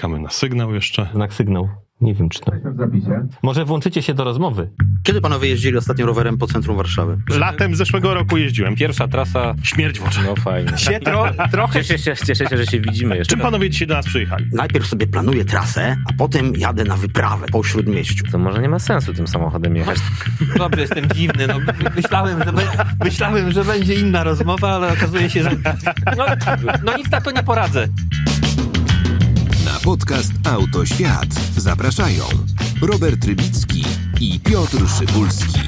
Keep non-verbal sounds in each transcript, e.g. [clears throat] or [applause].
Czekamy na sygnał jeszcze. Znak sygnał. Nie wiem, czy to. Może włączycie się do rozmowy. Kiedy panowie jeździli ostatnio rowerem po centrum Warszawy? Latem zeszłego roku jeździłem. Pierwsza trasa. Śmierć w oczach. No fajnie. Się tro, trochę Cieszę się, cieszę się, że się widzimy jeszcze. Czym panowie dzisiaj do nas przyjechali? Najpierw sobie planuję trasę, a potem jadę na wyprawę po śródmieściu. To może nie ma sensu tym samochodem jechać. Dobrze, jestem dziwny. No, myślałem, że be, myślałem, że będzie inna rozmowa, ale okazuje się, że. No, no nic na to nie poradzę. Podcast Autoświat zapraszają Robert Rybicki i Piotr Szybulski.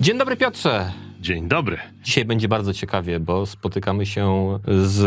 Dzień dobry, Piotrze. Dzień dobry. Dzisiaj będzie bardzo ciekawie, bo spotykamy się z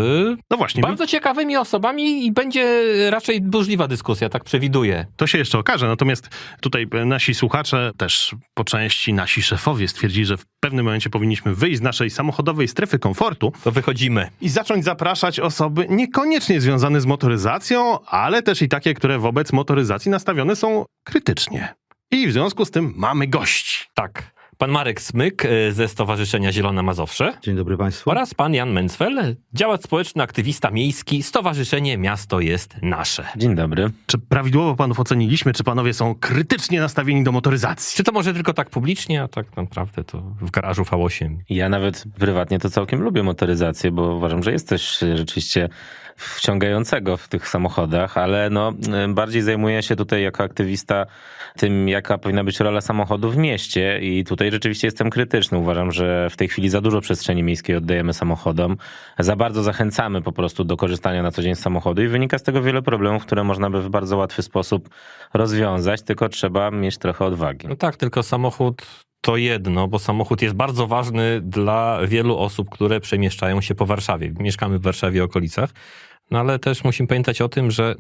No właśnie, bardzo ciekawymi osobami i będzie raczej burzliwa dyskusja, tak przewiduję. to się jeszcze okaże. Natomiast tutaj nasi słuchacze, też po części nasi szefowie stwierdzili, że w pewnym momencie powinniśmy wyjść z naszej samochodowej strefy komfortu To wychodzimy. i zacząć zapraszać osoby niekoniecznie związane z motoryzacją, ale też i takie, które wobec motoryzacji nastawione są krytycznie. I w związku z tym mamy gości. Tak. Pan Marek Smyk y, ze Stowarzyszenia Zielona Mazowsze Dzień dobry państwu. oraz pan Jan Mencfel, działacz społeczny, aktywista miejski, Stowarzyszenie Miasto jest Nasze. Dzień dobry. Czy prawidłowo panów oceniliśmy, czy panowie są krytycznie nastawieni do motoryzacji? Czy to może tylko tak publicznie, a tak naprawdę to w garażu V8? Ja nawet prywatnie to całkiem lubię motoryzację, bo uważam, że jest coś rzeczywiście wciągającego w tych samochodach, ale no, bardziej zajmuję się tutaj jako aktywista tym, jaka powinna być rola samochodu w mieście i tutaj rzeczywiście jestem krytyczny. Uważam, że w tej chwili za dużo przestrzeni miejskiej oddajemy samochodom, za bardzo zachęcamy po prostu do korzystania na co dzień z samochodu i wynika z tego wiele problemów, które można by w bardzo łatwy sposób rozwiązać, tylko trzeba mieć trochę odwagi. No tak, tylko samochód to jedno, bo samochód jest bardzo ważny dla wielu osób, które przemieszczają się po Warszawie. Mieszkamy w Warszawie okolicach, no ale też musimy pamiętać o tym, że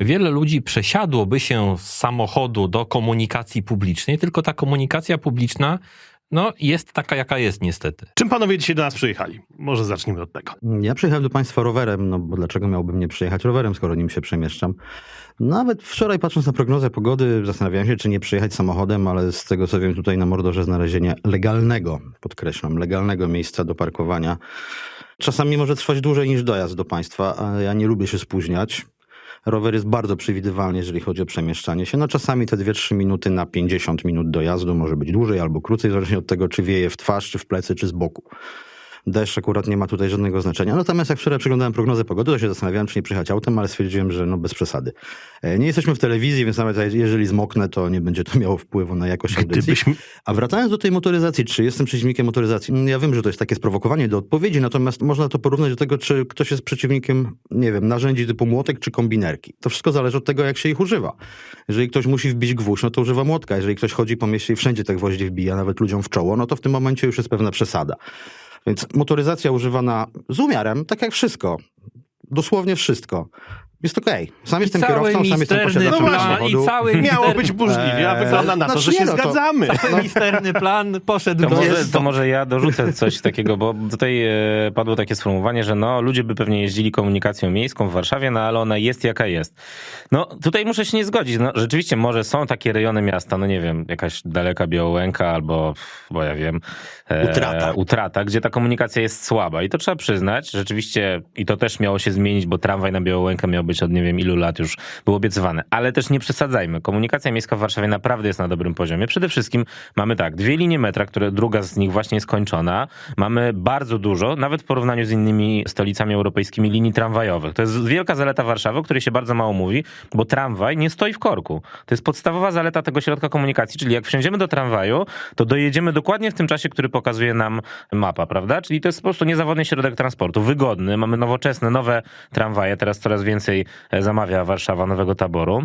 wiele ludzi przesiadłoby się z samochodu do komunikacji publicznej, tylko ta komunikacja publiczna no, jest taka, jaka jest niestety. Czym panowie dzisiaj do nas przyjechali? Może zacznijmy od tego. Ja przyjechałem do państwa rowerem, no bo dlaczego miałbym nie przyjechać rowerem, skoro nim się przemieszczam? Nawet wczoraj patrząc na prognozę pogody zastanawiałem się, czy nie przyjechać samochodem, ale z tego co wiem tutaj na Mordorze znalezienie legalnego, podkreślam, legalnego miejsca do parkowania czasami może trwać dłużej niż dojazd do państwa, a ja nie lubię się spóźniać. Rower jest bardzo przewidywalny, jeżeli chodzi o przemieszczanie się. No czasami te 2-3 minuty na 50 minut dojazdu może być dłużej albo krócej, zależnie od tego, czy wieje w twarz, czy w plecy, czy z boku. Deszcz akurat nie ma tutaj żadnego znaczenia. Natomiast jak wczoraj przeglądałem prognozę pogody, to się zastanawiałem, czy nie przyjechać autem, ale stwierdziłem, że no bez przesady. E, Nie jesteśmy w telewizji, więc nawet jeżeli zmoknę, to nie będzie to miało wpływu na jakość audycji. Gdybyśmy... A wracając do tej motoryzacji, czy jestem przeciwnikiem motoryzacji? Mm, Ja wiem, że to jest takie sprowokowanie do odpowiedzi, natomiast można to porównać do tego, czy ktoś jest przeciwnikiem, nie wiem, narzędzi typu młotek czy kombinerki. To wszystko zależy od tego, jak się ich używa. Jeżeli ktoś musi wbić gwóźdź, no to używa młotka. Jeżeli ktoś chodzi po mieście i wszędzie te gwoździe wbija, nawet ludziom w czoło, no to w tym momencie już jest pewna przesada. Więc motoryzacja używana z umiarem, tak jak wszystko. Dosłownie wszystko. Jest okej. Sam jestem kierowcą, sam jestem posiadaczem No właśnie, samochodu. i cały Miało misterny- być burzliwie, a Eee, wygląda na to, znaczy że nie, się no to- zgadzamy. Cały misterny plan poszedł To do... może, to może ja dorzucę coś takiego, bo tutaj e, padło takie sformułowanie, że no, ludzie by pewnie jeździli komunikacją miejską w Warszawie, no ale ona jest jaka jest. No tutaj muszę się nie zgodzić. No, rzeczywiście może są takie rejony miasta, no nie wiem, jakaś daleka Białołęka albo, bo ja wiem, e, Utrata. utrata, gdzie ta komunikacja jest słaba i to trzeba przyznać. Rzeczywiście i to też miało się zmienić, bo tramwaj na Białołękę miał być od nie wiem ilu lat już był obiecywany. Ale też nie przesadzajmy. Komunikacja miejska w Warszawie naprawdę jest na dobrym poziomie. Przede wszystkim mamy tak, dwie linie metra, które druga z nich właśnie jest kończona. Mamy bardzo dużo, nawet w porównaniu z innymi stolicami europejskimi, linii tramwajowych. To jest wielka zaleta Warszawy, o której się bardzo mało mówi, bo tramwaj nie stoi w korku. To jest podstawowa zaleta tego środka komunikacji, czyli jak wsiądziemy do tramwaju, to dojedziemy dokładnie w tym czasie, który pokazuje nam mapa, prawda? Czyli to jest po prostu niezawodny środek transportu, wygodny, mamy nowoczesne, nowe tramwaje, teraz coraz więcej e, zamawia Warszawa nowego taboru.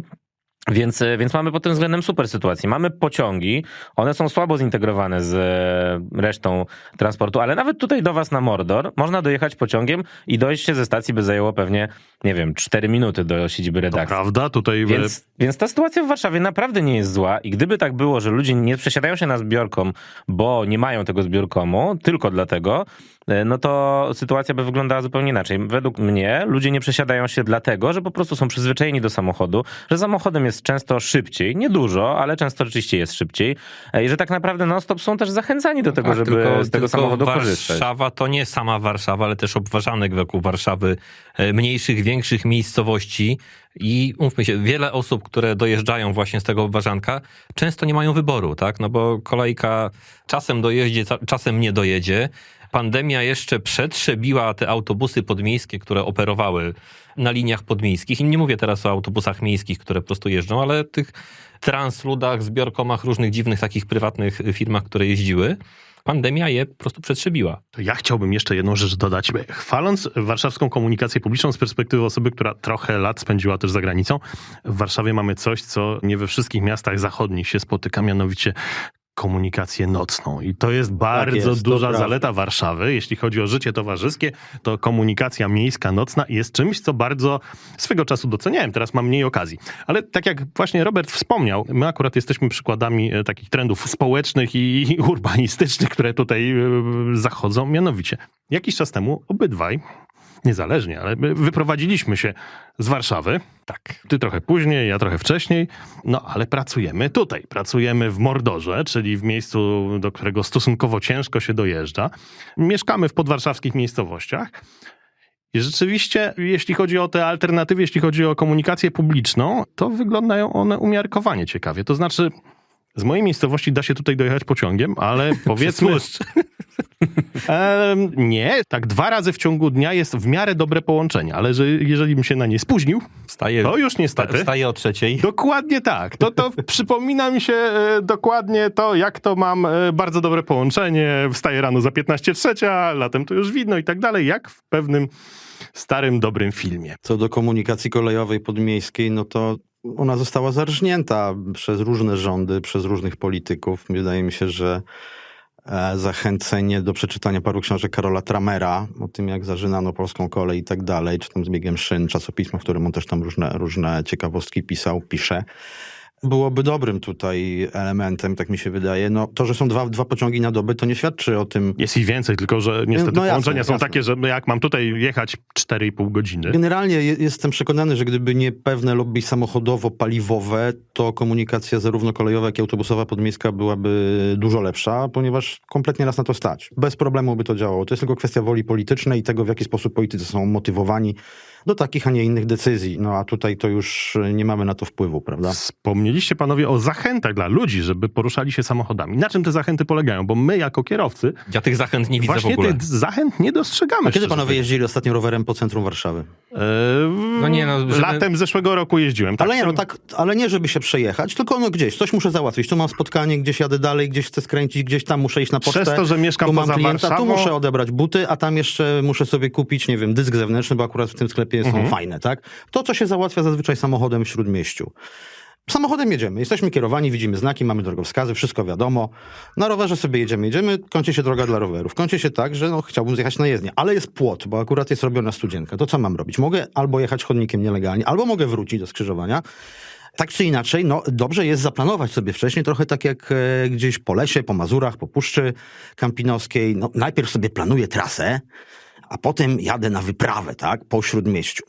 Więc, e, więc mamy pod tym względem super sytuację. Mamy pociągi, one są słabo zintegrowane z e, resztą transportu, ale nawet tutaj do was na Mordor można dojechać pociągiem i dojście ze stacji by zajęło pewnie, nie wiem, 4 minuty do siedziby To redakcji. prawda, tutaj... Więc, więc ta sytuacja w Warszawie naprawdę nie jest zła i gdyby tak było, że ludzie nie przesiadają się na zbiorkom, bo nie mają tego zbiorkomu, tylko dlatego, e, no to sytuacja by wyglądała zupełnie inaczej. Według mnie ludzie nie przesiadają się dlatego, że po prostu są przyzwyczajeni do samochodu, że samochodem jest jest często szybciej, nie dużo, ale często rzeczywiście jest szybciej e, i że tak naprawdę non-stop są też zachęcani do tego, Tak, żeby tylko- z tego samochodu korzystać. Warszawa to nie sama Warszawa, ale też obważanek wokół Warszawy, e, mniejszych, większych miejscowości. I mówmy się, wiele osób, które dojeżdżają właśnie z tego obważanka, często nie mają wyboru, tak? No bo kolejka czasem dojeździe, czasem nie dojedzie. Pandemia jeszcze przetrzebiła te autobusy podmiejskie, które operowały na liniach podmiejskich. I nie mówię teraz o autobusach miejskich, które po prostu jeżdżą, ale tych transludach, zbiorkomach, różnych dziwnych takich prywatnych firmach, które jeździły. Pandemia je po prostu przetrzebiła. To ja chciałbym jeszcze jedną rzecz dodać. Chwaląc warszawską komunikację publiczną z perspektywy osoby, która trochę lat spędziła też za granicą, w Warszawie mamy coś, co nie we wszystkich miastach zachodnich się spotyka, mianowicie komunikację nocną. I to jest bardzo jest, to duża zaleta Warszawy. Jeśli chodzi o życie towarzyskie, to komunikacja miejska nocna jest czymś, co bardzo swego czasu doceniałem. Teraz mam mniej okazji. Ale tak jak właśnie Robert wspomniał, my akurat jesteśmy przykładami e, takich trendów społecznych i i urbanistycznych, które tutaj e, zachodzą. Mianowicie, jakiś czas temu obydwaj, niezależnie, ale my wyprowadziliśmy się z Warszawy. Tak. Ty trochę później, ja trochę wcześniej. No ale pracujemy tutaj. Pracujemy w Mordorze, czyli w miejscu, do którego stosunkowo ciężko się dojeżdża. Mieszkamy w podwarszawskich miejscowościach. I rzeczywiście, jeśli chodzi o te alternatywy, jeśli chodzi o komunikację publiczną, to wyglądają one umiarkowanie ciekawie. To znaczy, z mojej miejscowości da się tutaj dojechać pociągiem, ale [laughs] powiedzmy. [laughs] Nie, tak dwa razy w ciągu dnia jest w miarę dobre połączenie, ale że, jeżeli bym się na nie spóźnił, Wstaje, to już niestety. wstaje o trzeciej. Dokładnie tak. To, to [laughs] przypomina mi się e, dokładnie to, jak to mam e, bardzo dobre połączenie. Wstaję rano za 15 trzecia, latem to już widno i tak dalej, jak w pewnym starym, dobrym filmie. Co do komunikacji kolejowej podmiejskiej, no to ona została zarżnięta przez różne rządy, przez różnych polityków. Wydaje mi się, że e, zachęcenie do przeczytania paru książek Karola Tramera o tym, jak zażynano polską kolej i tak dalej, czy tam z biegiem szyn, czasopismo, w którym on też tam różne, różne ciekawostki pisał, pisze, byłoby dobrym tutaj elementem, tak mi się wydaje. No, to, że są dwa, dwa pociągi na dobę, to nie świadczy o tym, Jest ich więcej, tylko że niestety No jasne, połączenia są jasne. takie, że jak mam tutaj jechać 4,5 godziny, Generalnie je- jestem przekonany, że gdyby nie pewne lobby samochodowo-paliwowe, to komunikacja zarówno kolejowa, jak i autobusowa podmiejska byłaby dużo lepsza, ponieważ kompletnie nas na to stać. Bez problemu by to działało. To jest tylko kwestia woli politycznej i tego, w jaki sposób politycy są motywowani do takich, a nie innych decyzji. No a tutaj to już nie mamy na to wpływu, prawda? Wspomnieliście panowie o zachętach dla ludzi, żeby poruszali się samochodami. Na czym te zachęty polegają? Bo my jako kierowcy Ja tych zachęt nie widzę w właśnie ogóle. tych zachęt nie dostrzegamy. A kiedy panowie mówiąc. jeździli ostatnio rowerem po centrum Warszawy? E, No nie, no, żeby- Latem zeszłego roku jeździłem. Tak, ale nie, no tak, ale nie, żeby się przejechać, tylko no gdzieś, coś muszę załatwić. Tu mam spotkanie, gdzieś jadę dalej, gdzieś chcę skręcić, gdzieś tam muszę iść na pocztę. Przez to, że mieszkam tu mam poza klienta, Warszawą, tu muszę odebrać buty, a tam jeszcze muszę sobie kupić, nie wiem, dysk zewnętrzny, bo akurat w tym sklepie są Mhm. fajne, tak? To, co się załatwia zazwyczaj samochodem w Śródmieściu. Samochodem jedziemy, jesteśmy kierowani, widzimy znaki, mamy drogowskazy, wszystko wiadomo. Na rowerze sobie jedziemy, jedziemy, kończy się droga dla rowerów. Kończy się tak, że no, chciałbym zjechać na jezdnię, ale jest płot, bo akurat jest robiona studzienka. To co mam robić? Mogę albo jechać chodnikiem nielegalnie, albo mogę wrócić do skrzyżowania. Tak czy inaczej, no dobrze jest zaplanować sobie wcześniej, trochę tak jak e, gdzieś po lesie, po Mazurach, po Puszczy Kampinoskiej. No, najpierw sobie planuję trasę, a potem jadę na wyprawę, tak, po Śródmieściu.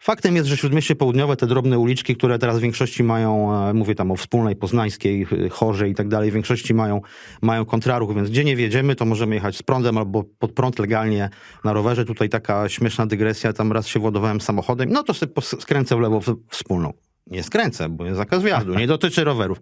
Faktem jest, że Śródmieście Południowe, te drobne uliczki, które teraz w większości mają, e, mówię tam o Wspólnej, Poznańskiej, e, Chorze i tak dalej, w większości mają, mają kontraruch, więc gdzie nie wjedziemy, to możemy jechać z prądem albo pod prąd legalnie na rowerze. Tutaj taka śmieszna dygresja, tam raz się władowałem samochodem, no to sobie skręcę w lewo w Wspólną. Nie skręcę, bo jest zakaz wjazdu, nie dotyczy rowerów.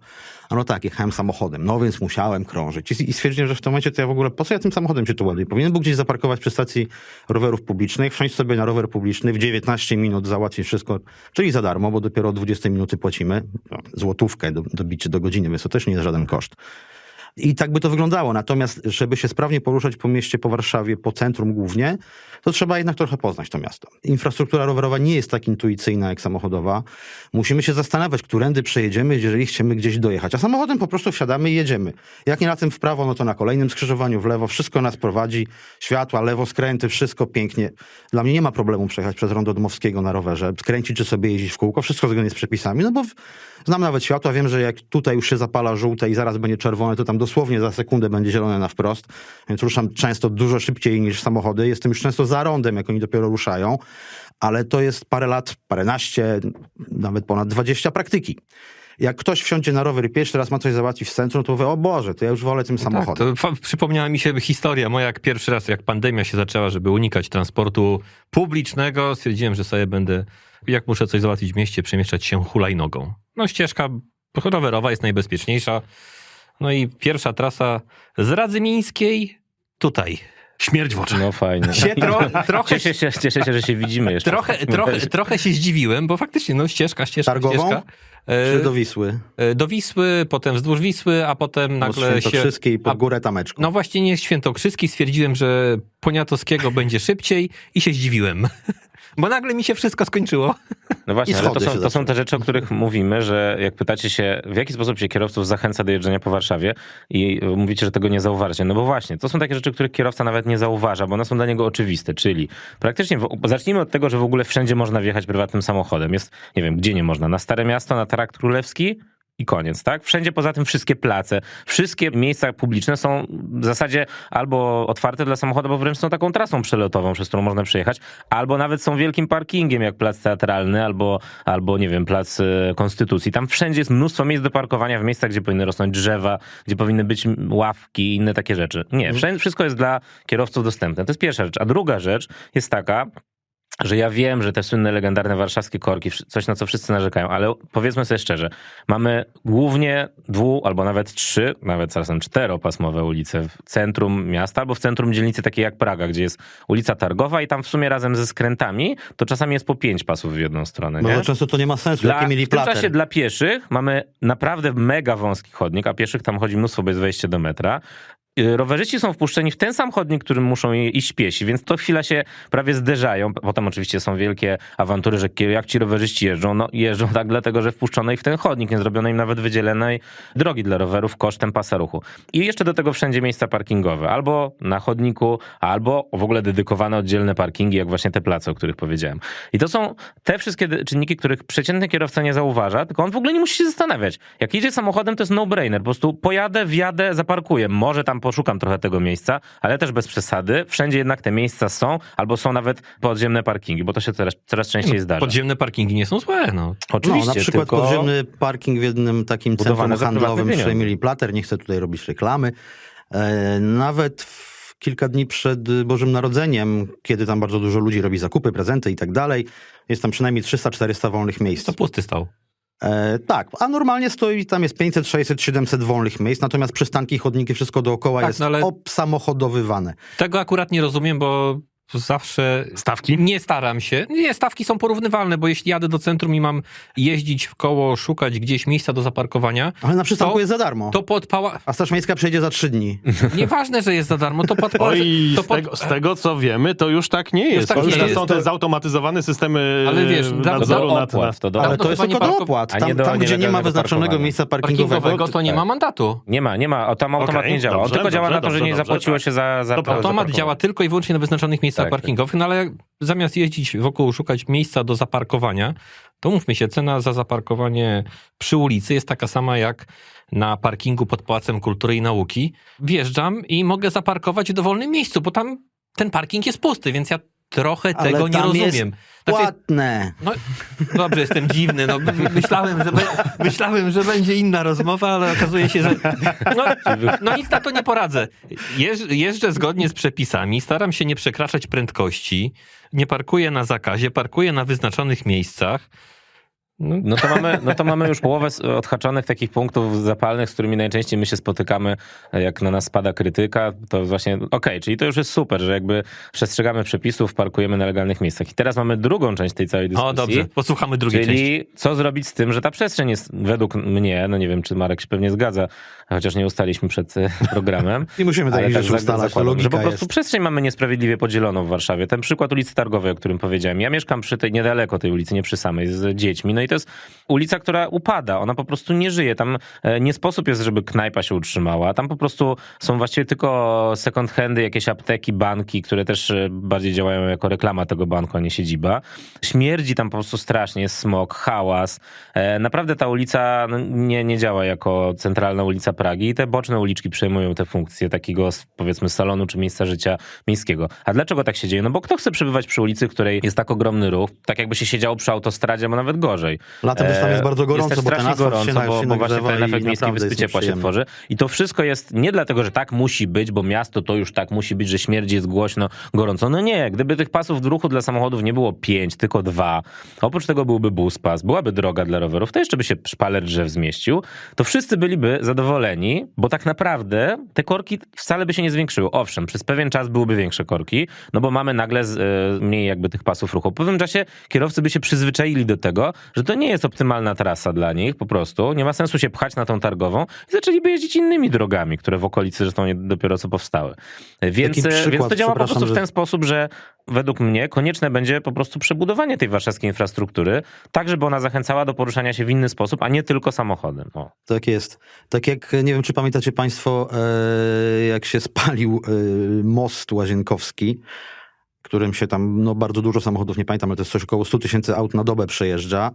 A no tak, jechałem samochodem, no więc musiałem krążyć. I, stwierdziłem, że w tym momencie to ja w ogóle, po co ja tym samochodem się tu ładuję? Powinien był gdzieś zaparkować przy stacji rowerów publicznych, wsiąść sobie na rower publiczny, w 19 minut załatwić wszystko, czyli za darmo, bo dopiero o 20 minuty płacimy, no, złotówkę do, dobicie do godziny, więc to też nie jest żaden koszt. I tak by to wyglądało. Natomiast, żeby się sprawnie poruszać po mieście, po Warszawie, po centrum głównie, to trzeba jednak trochę poznać to miasto. Infrastruktura rowerowa nie jest tak intuicyjna jak samochodowa. Musimy się zastanawiać, którędy przejedziemy, jeżeli chcemy gdzieś dojechać. A samochodem po prostu wsiadamy i jedziemy. Jak nie na tym w prawo, no to na kolejnym skrzyżowaniu w lewo. Wszystko nas prowadzi. Światła, lewo, skręty, wszystko pięknie. Dla mnie nie ma problemu przejechać przez rondo Dmowskiego na rowerze, skręcić czy sobie jeździć w kółko. Wszystko zgodnie z przepisami. No bo znam nawet światła, wiem, że jak tutaj już się zapala żółte i zaraz będzie czerwone, to tam dosłownie za sekundę będzie zielone na wprost, więc ruszam często dużo szybciej niż samochody. Jestem już często za rondem, jak oni dopiero ruszają, ale to jest parę lat, paręnaście, nawet ponad 20 praktyki. Jak ktoś wsiądzie na rower i pierwszy raz ma coś załatwić w centrum, to mówię, o Boże, to ja już wolę tym samochodem. Tak, to przypomniała mi się historia moja, jak pierwszy raz, jak pandemia się zaczęła, żeby unikać transportu publicznego, stwierdziłem, że sobie będę, jak muszę coś załatwić w mieście, przemieszczać się hulajnogą. No ścieżka rowerowa jest najbezpieczniejsza. No i pierwsza trasa z Radzymińskiej tutaj. Śmierć w oczach. No fajnie. Się tro, [laughs] trochę, Cieszę się, cieszę się, że się widzimy jeszcze. trochę, trochę, trochę się zdziwiłem, bo faktycznie no ścieżka, ścieżka, Targową? ścieżka. Czy E, do Wisły? e, do Wisły, potem wzdłuż Wisły, a potem nagle się... Świętokrzyskiej pod a- górę Tameczką. No właśnie nie Świętokrzyski, stwierdziłem, że Poniatowskiego będzie szybciej i się zdziwiłem. [laughs] Bo nagle mi się wszystko skończyło. No właśnie, ale to są, to są te rzeczy, o których mówimy, że jak pytacie się, w jaki sposób się kierowców zachęca do jeżdżenia po Warszawie i mówicie, że tego nie zauważacie. No bo właśnie, to są takie rzeczy, których kierowca nawet nie zauważa, bo one są dla niego oczywiste, czyli praktycznie, w, zacznijmy od tego, że w ogóle wszędzie można wjechać prywatnym samochodem. Jest, nie wiem, gdzie nie można, na Stare Miasto, na Tarakt Królewski, i koniec, tak? Wszędzie poza tym wszystkie place, wszystkie miejsca publiczne są w zasadzie albo otwarte dla samochodu, bo wręcz są taką trasą przelotową, przez którą można przejechać, albo nawet są wielkim parkingiem, jak plac teatralny, albo, albo nie wiem, plac e, Konstytucji. Tam wszędzie jest mnóstwo miejsc do parkowania w miejscach, gdzie powinny rosnąć drzewa, gdzie powinny być ławki i inne takie rzeczy. Nie, wszędzie, wszystko jest dla kierowców dostępne. To jest pierwsza rzecz. A druga rzecz jest taka, że ja wiem, że te słynne, legendarne warszawskie korki, coś na co wszyscy narzekają, ale powiedzmy sobie szczerze, mamy głównie dwu albo nawet trzy, nawet czasem czteropasmowe ulice w centrum miasta albo w centrum dzielnicy takiej jak Praga, gdzie jest ulica Targowa i tam w sumie razem ze skrętami to czasami jest po pięć pasów w jedną stronę. No nie? to często to nie ma sensu, Dla, mieli w tym plater. czasie dla pieszych mamy naprawdę mega wąski chodnik, a pieszych tam chodzi mnóstwo, bo jest wejście do metra. Y, Rowerzyści są wpuszczeni w ten sam chodnik, którym muszą iść piesi, więc to chwila się prawie zderzają. Potem oczywiście są wielkie awantury, że jak ci rowerzyści jeżdżą, no jeżdżą tak dlatego, że wpuszczono ich w ten chodnik, nie zrobiono im nawet wydzielonej drogi dla rowerów kosztem pasa ruchu. I jeszcze do tego wszędzie miejsca parkingowe, albo na chodniku, albo w ogóle dedykowane oddzielne parkingi, jak właśnie te place, o których powiedziałem. I to są te wszystkie czynniki, których przeciętny kierowca nie zauważa, tylko on w ogóle nie musi się zastanawiać. Jak jedzie samochodem, to jest no-brainer. Po prostu pojadę, wjadę, zaparkuję. Może tam poszukam trochę tego miejsca, ale też bez przesady. Wszędzie jednak te miejsca są, albo są nawet podziemne parkingi, bo to się coraz, coraz częściej zdarza. Podziemne parkingi nie są złe, no. Oczywiście, no, na przykład tylko... podziemny parking w jednym takim centrum handlowym pieniądze. przejmili plater, nie chcę tutaj robić reklamy. E, nawet w kilka dni przed Bożym Narodzeniem, kiedy tam bardzo dużo ludzi robi zakupy, prezenty i tak dalej, jest tam przynajmniej 300-400 wolnych miejsc. To pusty stał. E, tak, a normalnie stoi, tam jest 500, 600, 700 wolnych miejsc, natomiast przystanki, chodniki, wszystko dookoła Tak, jest no obsamochodowywane. Tego akurat nie rozumiem, bo zawsze Stawki? nie staram się. Nie, stawki są porównywalne, bo jeśli jadę do centrum i mam jeździć w koło, szukać gdzieś miejsca do zaparkowania, Ale na przystanku To- jest za darmo. to pod pała... A Straż Miejska przejdzie za trzy dni. [laughs] Nieważne, że jest za darmo, to pod Oj, to z, tego, z tego co wiemy, to już tak nie jest. tak to już nie to jest. są te zautomatyzowane systemy Ale wiesz, nadzoru nad, opłat, to do Ale to jest tylko nie do opłat. Tam, nie do tam gdzie nie ma wyznaczonego miejsca parkingowego, parkingowego, to nie ma mandatu. Nie ma, nie ma. O, tam automat Okej, nie działa. On tylko działa na to, że nie zapłaciło tak. się za. Automat działa tylko i wyłącznie na wyznaczonych miejscach Tak, tak. parkingowych, no ale zamiast jeździć wokół, szukać miejsca do zaparkowania, to mówmy się, cena za zaparkowanie przy ulicy jest taka sama jak na parkingu pod Pałacem Kultury i Nauki. Wjeżdżam i mogę zaparkować w dowolnym miejscu, bo tam ten parking jest pusty, więc ja trochę Ale tego nie jest rozumiem. Znaczy, Płatne. no, dobrze, jestem dziwny. No, my- myślałem, że be, myślałem, że będzie inna rozmowa, ale okazuje się, że. No, no nic na to nie poradzę. Jeż, jeżdżę zgodnie z przepisami, staram się nie przekraczać prędkości, nie parkuję na zakazie, parkuję na wyznaczonych miejscach. No, No to, mamy, no to mamy już połowę odhaczonych takich punktów zapalnych, z którymi najczęściej my się spotykamy, jak na nas spada krytyka, to właśnie okej, czyli to już jest super, że jakby przestrzegamy przepisów, parkujemy na legalnych miejscach. I teraz mamy drugą część tej całej dyskusji. o, dobrze, posłuchamy drugiej części. Czyli co zrobić z tym, że ta przestrzeń jest według mnie, no nie wiem, czy Marek się pewnie zgadza, chociaż nie ustaliśmy przed e, programem. [laughs] Nie musimy takich tak rzeczy ustalać, zakładam, że po prostu jest. przestrzeń mamy niesprawiedliwie podzieloną w Warszawie. Ten przykład ulicy Targowej, o którym powiedziałem. Ja mieszkam przy tej, niedaleko tej ulicy, nie przy samej, z dziećmi. No i to jest ulica, która upada, ona po prostu nie żyje. Tam e, nie sposób jest, żeby knajpa się utrzymała. Tam po prostu są właściwie tylko second handy, jakieś apteki, banki, które też e, bardziej działają jako reklama tego banku, a nie siedziba. Śmierdzi tam po prostu strasznie, jest smog, hałas. E, Naprawdę ta ulica no, nie, nie działa jako centralna ulica Pragi i te boczne uliczki przejmują te funkcje takiego powiedzmy salonu czy miejsca życia miejskiego. A dlaczego tak się dzieje? No bo kto chce przebywać przy ulicy, której jest tak ogromny ruch, tak jakby się siedziało przy autostradzie, a nawet gorzej. Latem też tam jest bardzo gorąco, Jest bo ten strasznie asfalt gorąco, się, bo, się bo właśnie ten efekt miejskiej wyspy ciepła się tworzy. I to wszystko jest nie dlatego, że tak musi być, bo miasto to już tak musi być, że śmierdzi jest głośno, gorąco. No nie, gdyby tych pasów w ruchu dla samochodów nie było pięć, tylko dwa, oprócz tego byłby bus pas, byłaby droga dla rowerów, to jeszcze by się szpaler drzew zmieścił, to wszyscy byliby zadowoleni, bo tak naprawdę te korki wcale by się nie zwiększyły. Owszem, przez pewien czas byłyby większe korki, no bo mamy nagle z, e, mniej jakby tych pasów ruchu. Po pewnym czasie kierowcy by się przyzwyczaili do tego, że to nie jest optymalna trasa dla nich, po prostu. Nie ma sensu się pchać na tą targową i zaczęliby jeździć innymi drogami, które w okolicy zresztą dopiero co powstały. Więc, e, więc przykład, to działa po prostu w że- ten sposób, że według mnie konieczne będzie po prostu przebudowanie tej warszawskiej infrastruktury, tak żeby ona zachęcała do poruszania się w inny sposób, a nie tylko samochodem. O. Tak jest. Tak jak, nie wiem, czy pamiętacie Państwo, e, jak się spalił e, most łazienkowski, którym się tam no, bardzo dużo samochodów, nie pamiętam, ale to jest coś około 100 tysięcy aut na dobę przejeżdża.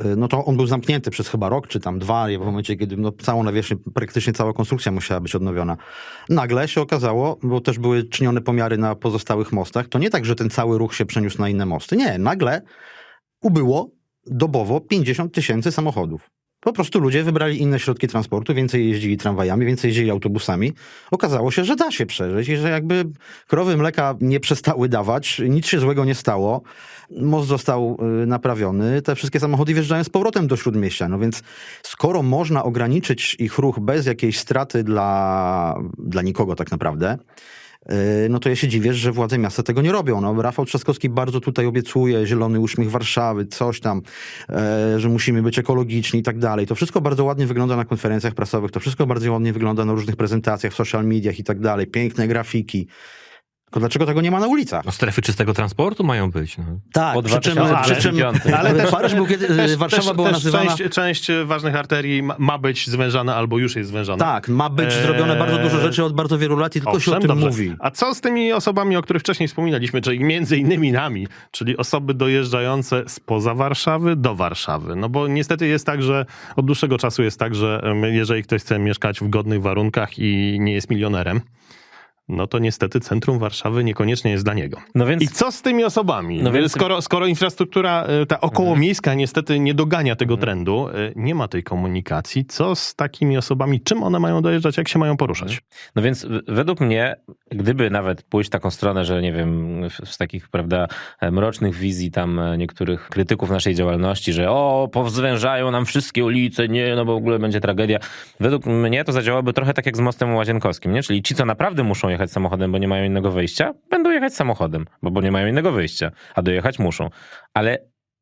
E, No to on był zamknięty przez chyba rok, czy tam dwa, w momencie, kiedy no, całą nawierzchnię, praktycznie cała konstrukcja musiała być odnowiona. Nagle się okazało, bo też były czynione pomiary na pozostałych mostach, to nie tak, że ten cały ruch się przeniósł na inne mosty. Nie, nagle ubyło dobowo 50 tysięcy samochodów. Po prostu ludzie wybrali inne środki transportu, więcej jeździli tramwajami, więcej jeździli autobusami. Okazało się, że da się przeżyć i że jakby krowy mleka nie przestały dawać, nic się złego nie stało. Most został y, naprawiony, te wszystkie samochody wjeżdżają z powrotem do śródmieścia. No więc skoro można ograniczyć ich ruch bez jakiejś straty dla, dla nikogo tak naprawdę, no to ja się dziwię, że władze miasta tego nie robią. No, Rafał Trzaskowski bardzo tutaj obiecuje zielony uśmiech Warszawy, coś tam, e, że musimy być ekologiczni i tak dalej. To wszystko bardzo ładnie wygląda na konferencjach prasowych, to wszystko bardzo ładnie wygląda na różnych prezentacjach w social mediach i tak dalej. Piękne grafiki. Tylko dlaczego tego nie ma na ulicach? No, strefy czystego transportu mają być. No. Tak, przy czym, 2055. przy czym ale też, Paryż był kiedy, też, Warszawa też, była też nazywana... Część, część ważnych arterii ma, ma być zwężana albo już jest zwężana. Tak, ma być Eee, zrobione bardzo dużo rzeczy od bardzo wielu lat i tylko się o Owszem, tym dobrze. mówi. A co z tymi osobami, o których wcześniej wspominaliśmy, czyli między innymi nami, czyli osoby dojeżdżające spoza Warszawy do Warszawy? No bo niestety jest tak, że od dłuższego czasu jest tak, że jeżeli ktoś chce mieszkać w godnych warunkach i nie jest milionerem, no to niestety centrum Warszawy niekoniecznie jest dla niego. No więc I co z tymi osobami? No więc- skoro, skoro infrastruktura e, ta okołomiejska niestety nie dogania tego trendu, e, nie ma tej komunikacji, co z takimi osobami, czym one mają dojeżdżać, jak się mają poruszać? No więc według mnie, gdyby nawet pójść w taką stronę, że nie wiem, z takich, prawda, e, mrocznych wizji tam niektórych krytyków naszej działalności, że o, powzwężają nam wszystkie ulice, nie, no bo w ogóle będzie tragedia. Według mnie to zadziałaby trochę tak jak z mostem łazienkowskim, nie? Czyli ci, co naprawdę muszą jechać samochodem, bo nie mają innego wyjścia, będą jechać samochodem, bo, bo nie mają innego wyjścia, a dojechać muszą. Ale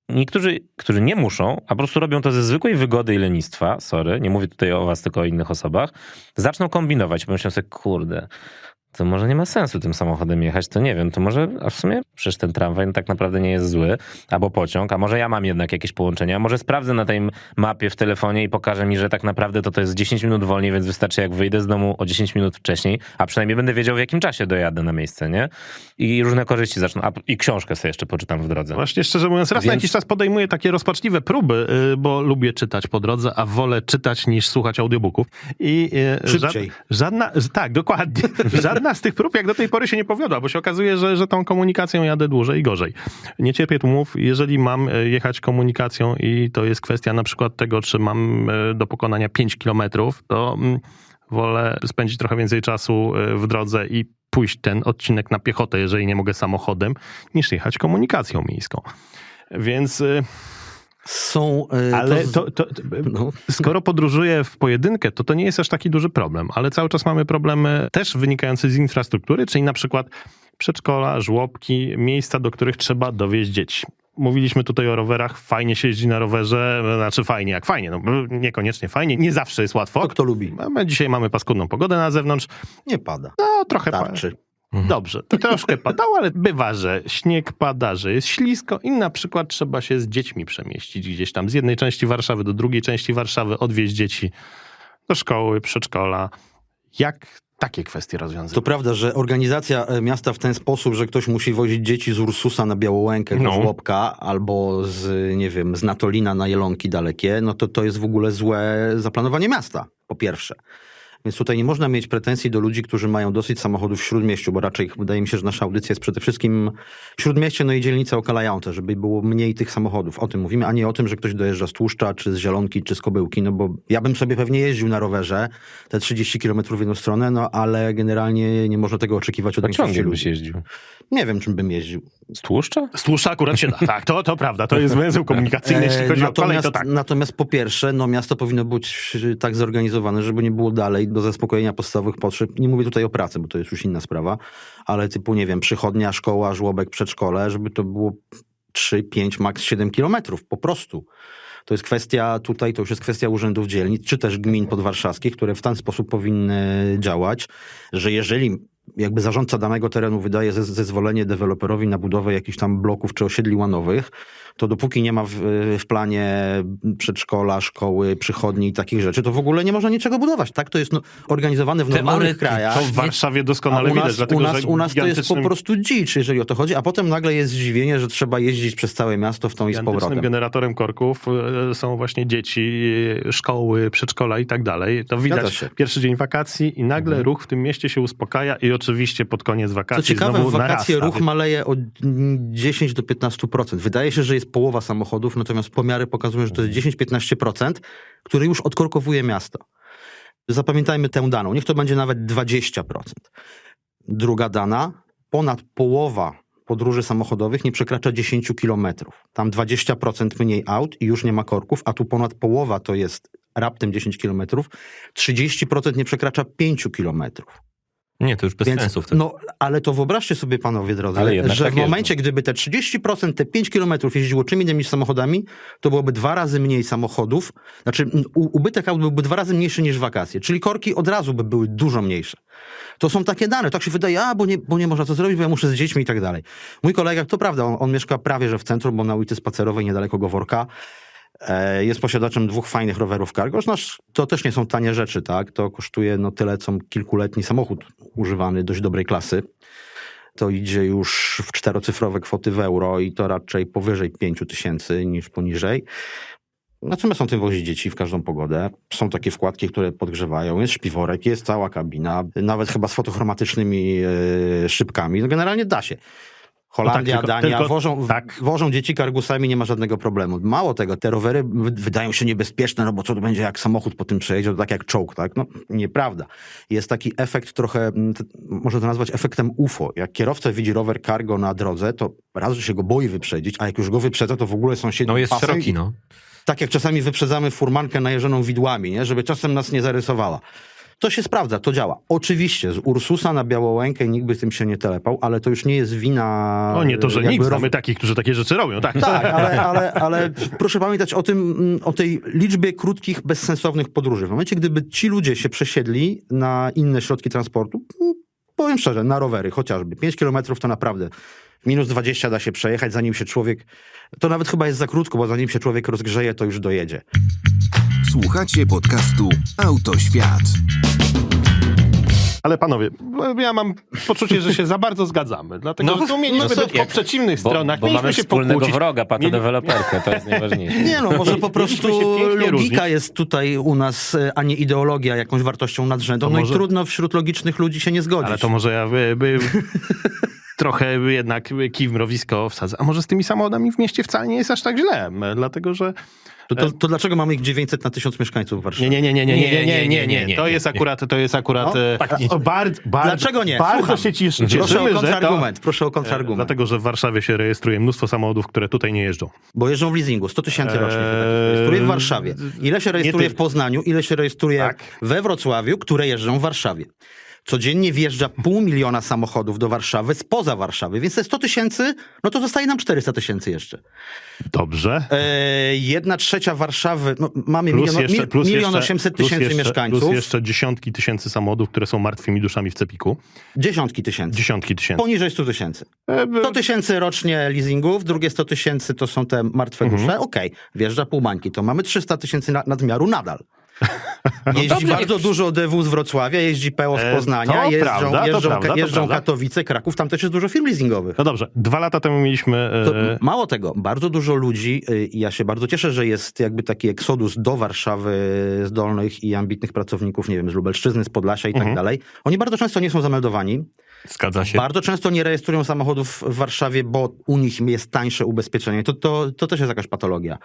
Niektórzy, którzy nie muszą, a po prostu robią to ze zwykłej wygody i lenistwa, sorry, nie mówię tutaj o was, tylko o innych osobach, zaczną kombinować. Pomyślą sobie, kurde, to może nie ma sensu tym samochodem jechać, to nie wiem, to może, a w sumie przecież ten tramwaj tak naprawdę nie jest zły, albo pociąg, a może ja mam jednak jakieś połączenia, a może sprawdzę na tej mapie w telefonie i pokaże mi, że tak naprawdę to to jest 10 minut wolniej, więc wystarczy jak wyjdę z domu o 10 minut wcześniej, a przynajmniej będę wiedział w jakim czasie dojadę na miejsce, nie? I różne korzyści zaczną, a i książkę sobie jeszcze poczytam w drodze. Właśnie szczerze mówiąc, raz na Więc- jakiś czas podejmuję takie rozpaczliwe próby, y, bo lubię czytać po drodze, a wolę czytać niż słuchać audiobooków. I y, Szybciej. żad- żadna, tak, dokładnie. [laughs] Żadna z tych prób jak do tej pory się nie powiodła, bo się okazuje, że, że tą komunikacją jadę dłużej i gorzej. Nie cierpię tłumów. Jeżeli mam y, jechać komunikacją i to jest kwestia na przykład tego, czy mam y, do pokonania 5 kilometrów, to mm, wolę spędzić trochę więcej czasu y, w drodze i pójść ten odcinek na piechotę, jeżeli nie mogę samochodem, niż jechać komunikacją miejską. Więc, Są... e, ale to, to, to, no. skoro podróżuję w pojedynkę, to to nie jest aż taki duży problem, ale cały czas mamy problemy też wynikające z infrastruktury, czyli na przykład przedszkola, żłobki, miejsca, do których trzeba dowieźć dzieci. Mówiliśmy tutaj o rowerach, fajnie się jeździ na rowerze, znaczy fajnie jak fajnie, no niekoniecznie fajnie, nie zawsze jest łatwo. To kto lubi? Dzisiaj mamy paskudną pogodę na zewnątrz, Nie pada. no trochę Tarczy. Mhm. Dobrze, to troszkę padało, ale bywa, że śnieg pada, że jest ślisko i na przykład trzeba się z dziećmi przemieścić gdzieś tam z jednej części Warszawy do drugiej części Warszawy, odwieźć dzieci do szkoły, przedszkola. Jak takie kwestie rozwiązać? To prawda, że organizacja e, miasta w ten sposób, że ktoś musi wozić dzieci z Ursusa na Białołękę, do No. Żłobka, albo z, nie wiem, z Natolina na Jelonki dalekie, no to to jest w ogóle złe zaplanowanie miasta, po pierwsze. Więc tutaj nie można mieć pretensji do ludzi, którzy mają dosyć samochodów w Śródmieściu, bo raczej wydaje mi się, że nasza audycja jest przede wszystkim Śródmieście, no i dzielnice okalające, żeby było mniej tych samochodów. O tym mówimy, a nie o tym, że ktoś dojeżdża z Tłuszcza, czy z Zielonki, czy z Kobyłki, no bo ja bym sobie pewnie jeździł na rowerze te 30 km w jedną stronę, no ale generalnie nie można tego oczekiwać od większości Pociągiem byś ludzi. jeździł. Nie wiem, czym bym jeździł. Z tłuszcza? Z tłuszcza akurat się da. Tak, to, to prawda. To jest węzeł komunikacyjny, jeśli E, chodzi o kolej, natomiast, to tak. natomiast po pierwsze, no miasto powinno być tak zorganizowane, żeby nie było dalej do zaspokojenia podstawowych potrzeb. Nie mówię tutaj o pracy, bo to jest już inna sprawa, ale typu, nie wiem, przychodnia, szkoła, żłobek, przedszkole, żeby to było 3, 5, maks 7 kilometrów, po prostu. To jest kwestia tutaj, to już jest kwestia urzędów dzielnic, czy też gmin podwarszawskich, które w ten sposób powinny działać, że jeżeli jakby zarządca danego terenu wydaje ze- zezwolenie deweloperowi na budowę jakichś tam bloków czy osiedli łanowych, to dopóki nie ma w, w planie przedszkola, szkoły, przychodni i takich rzeczy, to w ogóle nie można niczego budować. Tak to jest no, organizowane w normalnych krajach. To w Warszawie doskonale u widać, nas, dlatego u nas, że u nas to jest po gigantycznym- prostu dzicz, jeżeli o to chodzi, a potem nagle jest zdziwienie, że trzeba jeździć przez całe miasto w tą i z Gigantycznym powrotem. generatorem korków e, są właśnie dzieci, e, szkoły, przedszkola i tak dalej. To widać pierwszy dzień wakacji i nagle Mhm. ruch w tym mieście się uspokaja i oczywiście pod koniec Co wakacji ciekawe, znowu w wakacje narasta. ruch maleje o 10 do 15%. Wydaje się, że jest połowa samochodów, natomiast pomiary pokazują, że to jest 10-15%, który już odkorkowuje miasto. Zapamiętajmy tę daną. Niech to będzie nawet 20%. Druga dana, ponad połowa podróży samochodowych nie przekracza 10 kilometrów. Tam 20% mniej aut i już nie ma korków, a tu ponad połowa to jest raptem 10 kilometrów. 30% nie przekracza 5 kilometrów. Nie, to już bez sensu wtedy. No, ale to wyobraźcie sobie, panowie drodzy, że tak w momencie, gdyby te 30%, te 5 kilometrów jeździło czym innym niż samochodami, to byłoby dwa razy mniej samochodów, znaczy u, ubytek aut byłby dwa razy mniejszy niż wakacje, czyli korki od razu by były dużo mniejsze. To są takie dane, tak się wydaje, a bo nie, bo nie można to zrobić, bo ja muszę z dziećmi i tak dalej. Mój kolega, to prawda, on, on mieszka prawie że w centrum, bo na ulicy Spacerowej, niedaleko Goworka, Jest posiadaczem dwóch fajnych rowerów cargo. Znaczy, to też nie są tanie rzeczy, tak? To kosztuje no tyle, co kilkuletni samochód używany dość dobrej klasy. To idzie już w czterocyfrowe kwoty w euro i to raczej powyżej 5 tysięcy niż poniżej. Natomiast są tym wozić dzieci w każdą pogodę. Są takie wkładki, które podgrzewają. Jest śpiworek, jest cała kabina, nawet chyba z fotochromatycznymi e, szybkami. No generalnie da się. Holandia, tylko- Dania tylko- wożą, tak. wożą dzieci kargusami, nie ma żadnego problemu. Mało tego, te rowery wy- wydają się niebezpieczne, no bo co to będzie jak samochód po tym przejedzie, to tak jak czołg, tak? No nieprawda. Jest taki efekt trochę, mm, można to nazwać efektem UFO. Jak kierowca widzi rower cargo na drodze, to raz, że się go boi wyprzedzić, a jak już go wyprzedza, to w ogóle sąsiedzi No jest pasem szeroki, no. tak jak czasami wyprzedzamy furmankę najeżoną widłami, nie? żeby czasem nas nie zarysowała. To się sprawdza, to działa. Oczywiście z Ursusa na Białołękę nikt by tym się nie telepał, ale to już nie jest wina... O nie, to, że nikt row- znamy takich, którzy takie rzeczy robią. Tak, Tak, ale, ale, ale proszę pamiętać o tym, mm, o tej liczbie krótkich, bezsensownych podróży. W momencie, gdyby ci ludzie się przesiedli na inne środki transportu, mm, powiem szczerze, na rowery chociażby. 5 kilometrów to naprawdę minus 20 da się przejechać, zanim się człowiek... To nawet chyba jest za krótko, bo zanim się człowiek rozgrzeje, to już dojedzie. Słuchacie podcastu Autoświat. Ale panowie, ja mam poczucie, że się za bardzo zgadzamy. Dlatego, No, że tu mieliśmy no, po przeciwnych Bo, stronach. bo mieliśmy mamy się wspólnego pokłócić. wroga, Mieli- patodeweloperkę, to jest najważniejsze. Nie no, może po prostu logika różnić. jest tutaj u nas, e, a nie ideologia jakąś wartością nadrzędną. No może- i trudno wśród logicznych ludzi się nie zgodzić. Ale to może ja by, by [laughs] trochę jednak kij w mrowisko wsadzę. A może z tymi samochodami w mieście wcale nie jest aż tak źle, dlatego że To, to, to dlaczego mamy ich 900 na 1000 mieszkańców w Warszawie? Nie, nie, nie, nie, nie, nie, nie, nie, nie, nie. To jest akurat, to jest akurat... No, e, tak nie- o, bardzo, bardzo, Dlaczego nie? Bardzo Słucham. się ciesz, Proszę o że to... kontrargument, proszę o e, kontrargument. Dlatego, że w Warszawie się rejestruje mnóstwo samochodów, które tutaj nie jeżdżą. Bo jeżdżą w leasingu, 100 tysięcy rocznie się Eee, rejestruje w Warszawie. Ile się rejestruje ty. w Poznaniu, ile się rejestruje Tak. we Wrocławiu, które jeżdżą w Warszawie. Codziennie wjeżdża pół miliona samochodów do Warszawy spoza Warszawy, więc te 100 tysięcy, no to zostaje nam 400 tysięcy jeszcze. Dobrze. E, jedna trzecia Warszawy, no, mamy Plus milion, jeszcze, plus milion jeszcze, 800 plus tysięcy jeszcze, mieszkańców, Plus jeszcze dziesiątki tysięcy samochodów, które są martwymi duszami w Cepiku. dziesiątki tysięcy. Dziesiątki tysięcy. Poniżej 100 tysięcy. E, 100 tysięcy rocznie leasingów, drugie 100 tysięcy to są te martwe Mhm. dusze. Okej, wjeżdża pół bańki, to mamy 300 tysięcy na- nadmiaru nadal. [laughs] Jeździ dobrze, bardzo niech- dużo DW z Wrocławia, jeździ PO z E, Poznania, to jeżdżą, prawda, to jeżdżą, prawda, to jeżdżą prawda. Katowice, Kraków, tam też jest dużo firm leasingowych. No dobrze, dwa lata temu mieliśmy... e, To mało tego, bardzo dużo ludzi, y, i ja się bardzo cieszę, że jest jakby taki eksodus do Warszawy zdolnych i ambitnych pracowników, nie wiem, z Lubelszczyzny, z Podlasia i tak Mhm. dalej. Oni bardzo często nie są zameldowani, Zgadza się. bardzo często nie rejestrują samochodów w Warszawie, bo u nich jest tańsze ubezpieczenie. To, to, to też jest jakaś patologia.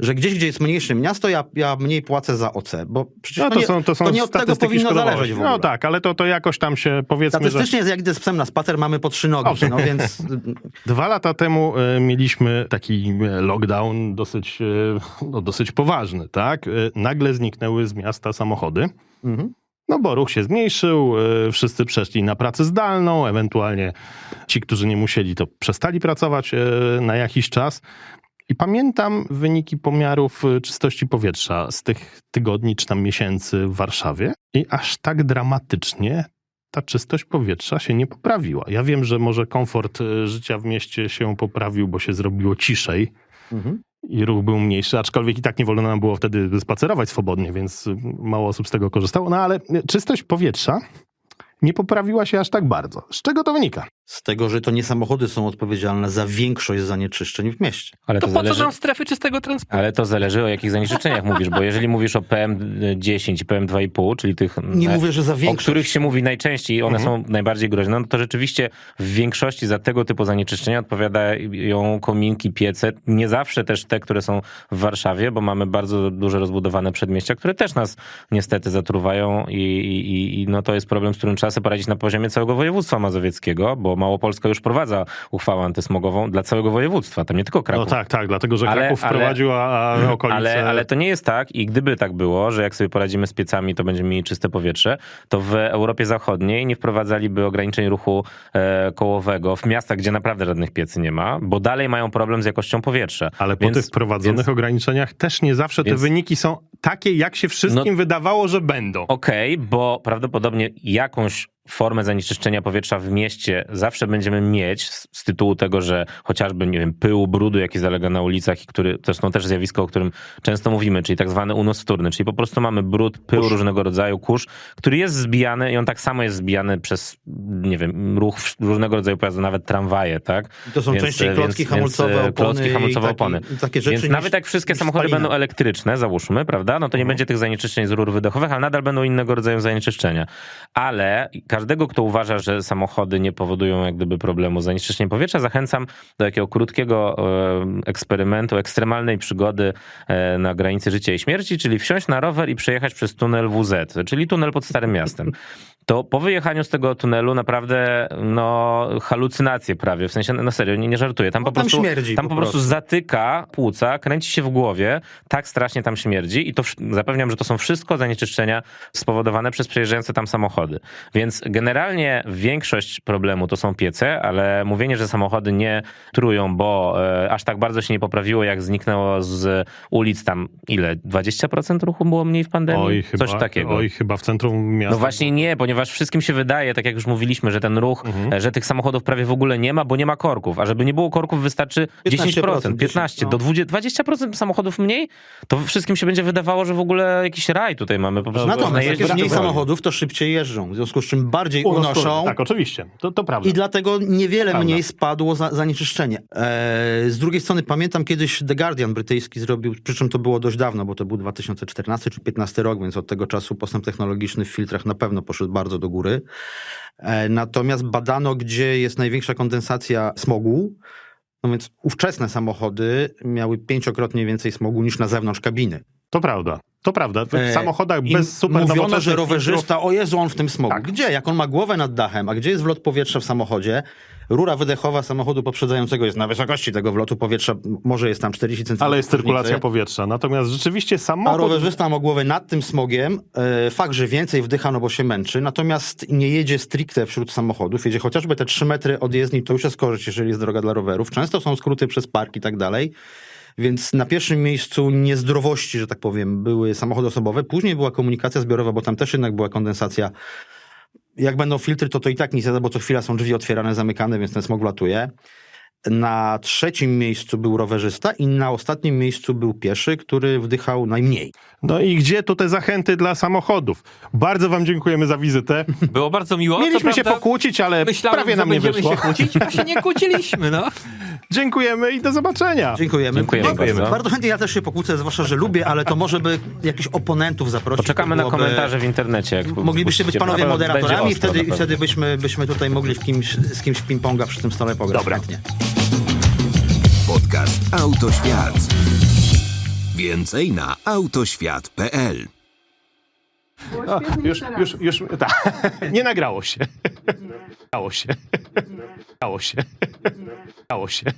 Że gdzieś, gdzie jest mniejsze miasto, ja, ja mniej płacę za OC, bo przecież No to, nie, są, to są to nie od tego powinno zależeć w ogóle. No tak, ale to, to jakoś tam się powiedzmy, że... Statystycznie, jak idę z psem na spacer, mamy po trzy nogi, Owszem. no więc [laughs] Dwa lata temu e, mieliśmy taki e, lockdown dosyć, e, no, dosyć poważny, tak? E, nagle zniknęły z miasta samochody. mhm. No bo ruch się zmniejszył, wszyscy przeszli na pracę zdalną, ewentualnie ci, którzy nie musieli, to przestali pracować na jakiś czas. I pamiętam wyniki pomiarów e, czystości powietrza z tych tygodni czy tam miesięcy w Warszawie i aż tak dramatycznie ta czystość powietrza się nie poprawiła. Ja wiem, że może komfort e, życia w mieście się poprawił, bo się zrobiło ciszej, Mhm. i ruch był mniejszy, aczkolwiek i tak nie wolno nam było wtedy spacerować swobodnie, więc y, mało osób z tego korzystało. No ale y, czystość powietrza nie poprawiła się aż tak bardzo. Z czego to wynika? Z tego, że to nie samochody są odpowiedzialne za większość zanieczyszczeń w mieście. Ale To to, po co zależy, nam strefy czystego transportu? ale to zależy o jakich zanieczyszczeniach mówisz, bo jeżeli mówisz o PM10 i PM2,5, czyli tych Nie e, mówię, że za o większość. których się mówi najczęściej i one Mhm. są najbardziej groźne, no to rzeczywiście w większości za tego typu zanieczyszczenia odpowiadają kominki, piece. Nie zawsze też te, które są w Warszawie, bo mamy bardzo duże rozbudowane przedmieścia, które też nas niestety zatruwają i, i, i no to jest problem, z którym trzeba sobie poradzić na poziomie całego województwa mazowieckiego, bo Małopolska już prowadza uchwałę antysmogową dla całego województwa, tam nie tylko Kraków. No tak, tak, dlatego że Ale- Kraków ale- wprowadził, a a [clears throat] okolice... Ale, ale to nie jest tak i gdyby tak było, że jak sobie poradzimy z piecami, to będziemy mieli czyste powietrze, to w Europie Zachodniej nie wprowadzaliby ograniczeń ruchu e, kołowego w miastach, gdzie naprawdę żadnych piecy nie ma, bo dalej mają problem z jakością powietrza. Ale po Więc- tych wprowadzonych więc- ograniczeniach też nie zawsze więc- te wyniki są takie, jak się wszystkim wydawało, że będą. Okej, bo prawdopodobnie jakąś formę zanieczyszczenia powietrza w mieście zawsze będziemy mieć z, tytułu tego, że chociażby, nie wiem, pyłu, brudu, jaki zalega na ulicach i który, zresztą też zjawisko, o którym często mówimy, czyli tak zwany unos wtórny, czyli po prostu mamy brud, pył Kurz. różnego rodzaju, kurz, który jest zbijany i on tak samo jest zbijany przez, nie wiem, ruch różnego rodzaju pojazdów, nawet tramwaje, tak? I to są Więc- częściej więc- klocki więc, hamulcowe, e, opony klocki hamulcowe, i takie, opony. takie rzeczy. Więc niż- nawet jak wszystkie samochody spalina. będą elektryczne, załóżmy, prawda, no to nie będzie tych zanieczyszczeń z rur wydechowych, ale nadal będą innego rodzaju zanieczyszczenia. Ale każdego, kto uważa, że samochody nie powodują jak gdyby problemu z zanieczyszczeniem powietrza, zachęcam do takiego krótkiego e, eksperymentu, ekstremalnej przygody e, na granicy życia i śmierci, czyli wsiąść na rower i przejechać przez tunel WZ, czyli tunel pod Starym Miastem. To po wyjechaniu z tego tunelu naprawdę, no, halucynacje prawie, w sensie, no serio, nie, nie żartuję. Tam No, po tam prostu, śmierdzi tam po prostu prostu. zatyka płuca, kręci się w głowie, tak strasznie tam śmierdzi i to zapewniam, że to są wszystko zanieczyszczenia spowodowane przez przejeżdżające tam samochody. Więc generalnie większość problemu to są piece, ale mówienie, że samochody nie trują, bo e, aż tak bardzo się nie poprawiło, jak zniknęło z ulic tam ile? 20% ruchu było mniej w pandemii? Oj, chyba, Coś takiego. oj, chyba w centrum miasta. No właśnie nie, ponieważ wszystkim się wydaje, tak jak już mówiliśmy, że ten ruch, Mhm. e, że tych samochodów prawie w ogóle nie ma, bo nie ma korków. A żeby nie było korków wystarczy 10%, 15%, no. do 20%, 20% samochodów mniej, to wszystkim się będzie wydawało, że w ogóle jakiś raj tutaj mamy. Po prostu No, Natomiast jak jest mniej samochodów, to szybciej jeżdżą, w związku z czym bardziej Unos unoszą. wtórny. Tak, oczywiście. To, to prawda. I dlatego niewiele Prawda. mniej spadło za, zanieczyszczenie. E, z drugiej strony pamiętam kiedyś The Guardian brytyjski zrobił, przy czym to było dość dawno, bo to był 2014 czy 2015 rok, więc od tego czasu postęp technologiczny w filtrach na pewno poszedł bardzo do góry. E, natomiast badano, gdzie jest największa kondensacja smogu. No więc ówczesne samochody miały pięciokrotnie więcej smogu niż na zewnątrz kabiny. To prawda. To prawda. W E, samochodach bez super Mówiono, że rowerzysta, o Jezu, on w tym smogu. Tak. Gdzie? Jak on ma głowę nad dachem, a gdzie jest wlot powietrza w samochodzie? Rura wydechowa samochodu poprzedzającego jest na wysokości tego wlotu powietrza, może jest tam 40 cm. Ale jest cyrkulacja powietrza. Natomiast rzeczywiście A samochód... rowerzysta ma głowę nad tym smogiem. E, fakt, że więcej wdycha, no bo się męczy, natomiast nie jedzie stricte wśród samochodów. Jedzie chociażby te 3 metry od jezdni, to już jest korzyść, jeżeli jest droga dla rowerów. Często są skróty przez park i tak dalej. Więc na pierwszym miejscu niezdrowości, że tak powiem, były samochody osobowe. Później była komunikacja zbiorowa, bo tam też jednak była kondensacja. Jak będą filtry, to to i tak nic nie da, bo co chwila są drzwi otwierane, zamykane, więc ten smog latuje. Na trzecim miejscu był rowerzysta i na ostatnim miejscu był pieszy, który wdychał najmniej. No i gdzie tu te zachęty dla samochodów? Bardzo wam dziękujemy za wizytę. Było bardzo miło. Mieliśmy się prawda pokłócić, ale Myślałem, prawie że nam nie będziemy wyszło. się kłócić, a się nie kłóciliśmy, no. [laughs] Dziękujemy i do zobaczenia. Dziękujemy. Dziękujemy bardzo. Bardzo chętnie ja też się pokłócę, zwłaszcza, że lubię, ale to może by jakichś oponentów zaprosić. Poczekamy to na byłoby- komentarze w internecie. Jak Moglibyście być panowie moderatorami i wtedy, i wtedy byśmy, byśmy tutaj mogli w kimś, z kimś w ping-ponga przy tym stole pograć. Dobra. Chętnie. Podcast Autoświat. Więcej na autoświat.pl O, już, już, już, tak. [laughs] Nie nagrało się. Nagrało się. Nagrało się. Nagrało się.